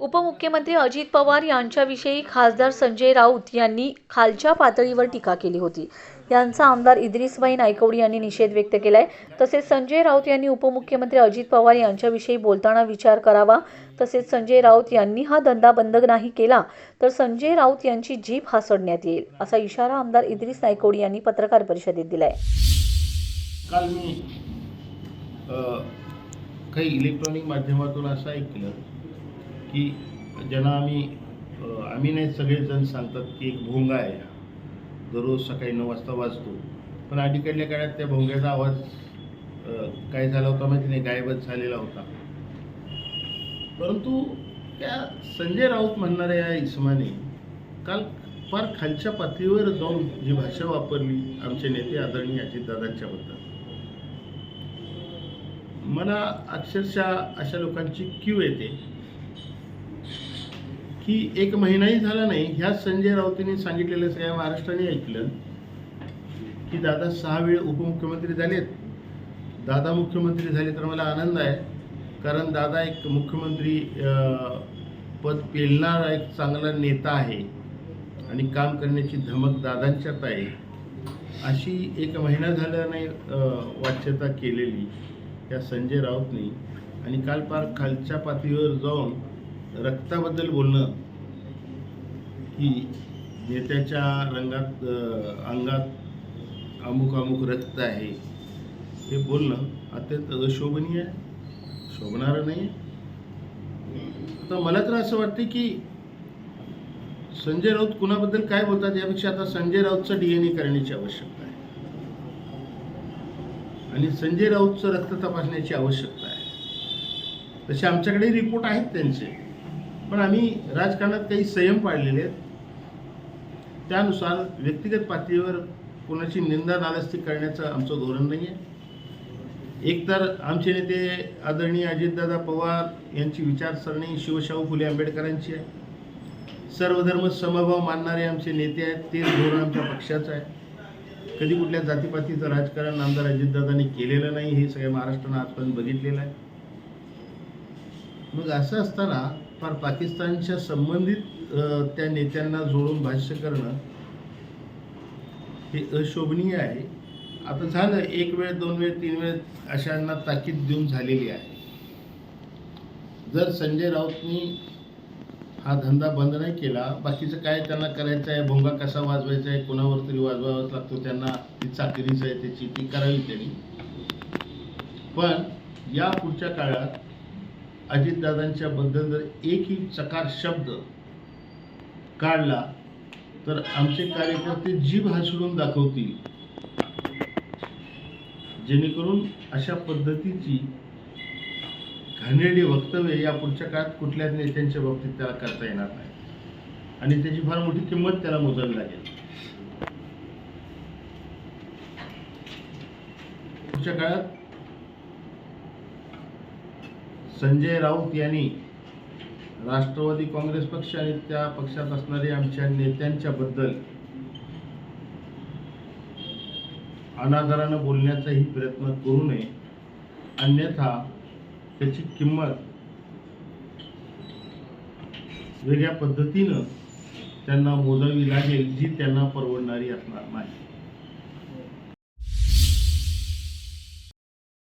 उपमुख्यमंत्री अजित पवार यांच्याविषयी खासदार संजय राऊत यांनी खालच्या पातळीवर टीका केली होती. यांचा आमदार इद्रिसबाई नायकवडी यांनी निषेध व्यक्त केलाय. तसेच संजय राऊत यांनी उपमुख्यमंत्री अजित पवार यांच्याविषयी बोलताना विचार करावा. तसेच संजय राऊत यांनी हा धंदा बंद नाही केला तर संजय राऊत यांची जीभ हासडण्यात येईल असा इशारा आमदार इद्रिस नायकवडी यांनी पत्रकार परिषदेत दिलाय. काल मी काही इलेक्ट्रॉनिक माध्यमातून असं ऐकलं की ज्यांना आम्ही आम्ही नाही सगळेजण सांगतात की एक भोंगा आहे. दररोज सकाळी नऊ वाजता वाजतो. पण अलीकडल्या काळात त्या भोंग्याचा आवाज काय झाला होता माहिती नाही गायबच झालेला होता. परंतु त्या संजय राऊत म्हणणाऱ्या या इसमाने काल फार खालच्या पातळीवर जाऊन जी भाषा वापरली आमचे नेते आदरणीय अजितदादांच्याबद्दल मला अक्षरशः अशा लोकांची क्यू येते. की एक महिनाही झाला नाही ह्या संजय राऊतांनी सांगितलेलं सगळ्या महाराष्ट्राने ऐकलं. की दादा सहा वेळ उपमुख्यमंत्री झालेत. दादा मुख्यमंत्री झाले तर मला आनंद आहे. कारण दादा एक मुख्यमंत्री पद पेलणारा एक चांगला नेता आहे. आणि काम करण्याची धमक दादांच्यात आहे. अशी एक महिना झाल्याने वाच्यता केलेली त्या संजय राऊतनी. आणि काल पार खालच्या पातळीवर जाऊन रक्ताबद्दल बोलणं की नेत्याच्या रंगात अंगात अमुक अमुक रक्त आहे हे बोलणं अत्यंत अशोभनीय आहे शोभणारं नाही आता मला तर असं वाटते की संजय राऊत कुणाबद्दल काय बोलतात यापेक्षा आता संजय राऊतचं डी एन ए करण्याची आवश्यकता आहे. आणि संजय राऊतचं रक्त तपासण्याची आवश्यकता आहे. तसे आमच्याकडे रिपोर्ट आहेत त्यांचे. पण आम्ही राजकारणात काही संयम पाळलेले आहेत. त्यानुसार व्यक्तिगत पातळीवर कोणाची निंदा नालस्ती करण्याचं आमचं धोरण नाही आहे. एकतर आमचे नेते आदरणीय अजितदादा पवार यांची विचारसरणी शिवशाहू फुले आंबेडकरांची आहे. सर्वधर्म समभाव मानणारे आमचे नेते आहेत तेच धोरण आमच्या पक्षाचं आहे. कधी कुठल्या जातीपातीचं राजकारण आमदार अजितदादांनी केलेलं नाही हे सगळ्या महाराष्ट्रानं आजपर्यंत बघितलेलं आहे. मग असं असताना फार पाकिस्तानच्या संबंधित त्या नेत्यांना जोडून भाष्य करणं हे अशोभनीय आहे. आता झालं एक वेळ दोन वेळ तीन वेळ अशांना ताकीद देऊन झालेली आहे. जर संजय राऊतनी हा धंदा बंद नाही केला बाकीचं काय त्यांना करायचं आहे भोंगा कसा वाजवायचा आहे कोणावर तरी वाजवावाच लागतो त्यांना ती चाकरीच आहे त्याची ती करावी त्यांनी. पण या पुढच्या काळात अजितदादांच्या बद्दल जर एकही चकार शब्द काढला तर आमचे कार्यकर्ते जीभ हसडून दाखवतील. जेणेकरून अशा पद्धतीची घाणेरडी वक्तव्य या पुढच्या काळात कुठल्याच नेत्यांच्या बाबतीत त्याला करता येणार नाही. आणि त्याची फार मोठी किंमत त्याला मोजावी लागेल. पुढच्या काळात संजय राऊत यांनी राष्ट्रवादी काँग्रेस पक्ष आणि त्या पक्षात असणारे आमच्या नेत्यांच्या बद्दल अनादरानं बोलण्याचाही प्रयत्न करू नये. अन्यथा त्याची किंमत वेगळ्या पद्धतीनं त्यांना मोजावी लागेल जी त्यांना परवडणारी असणार नाही.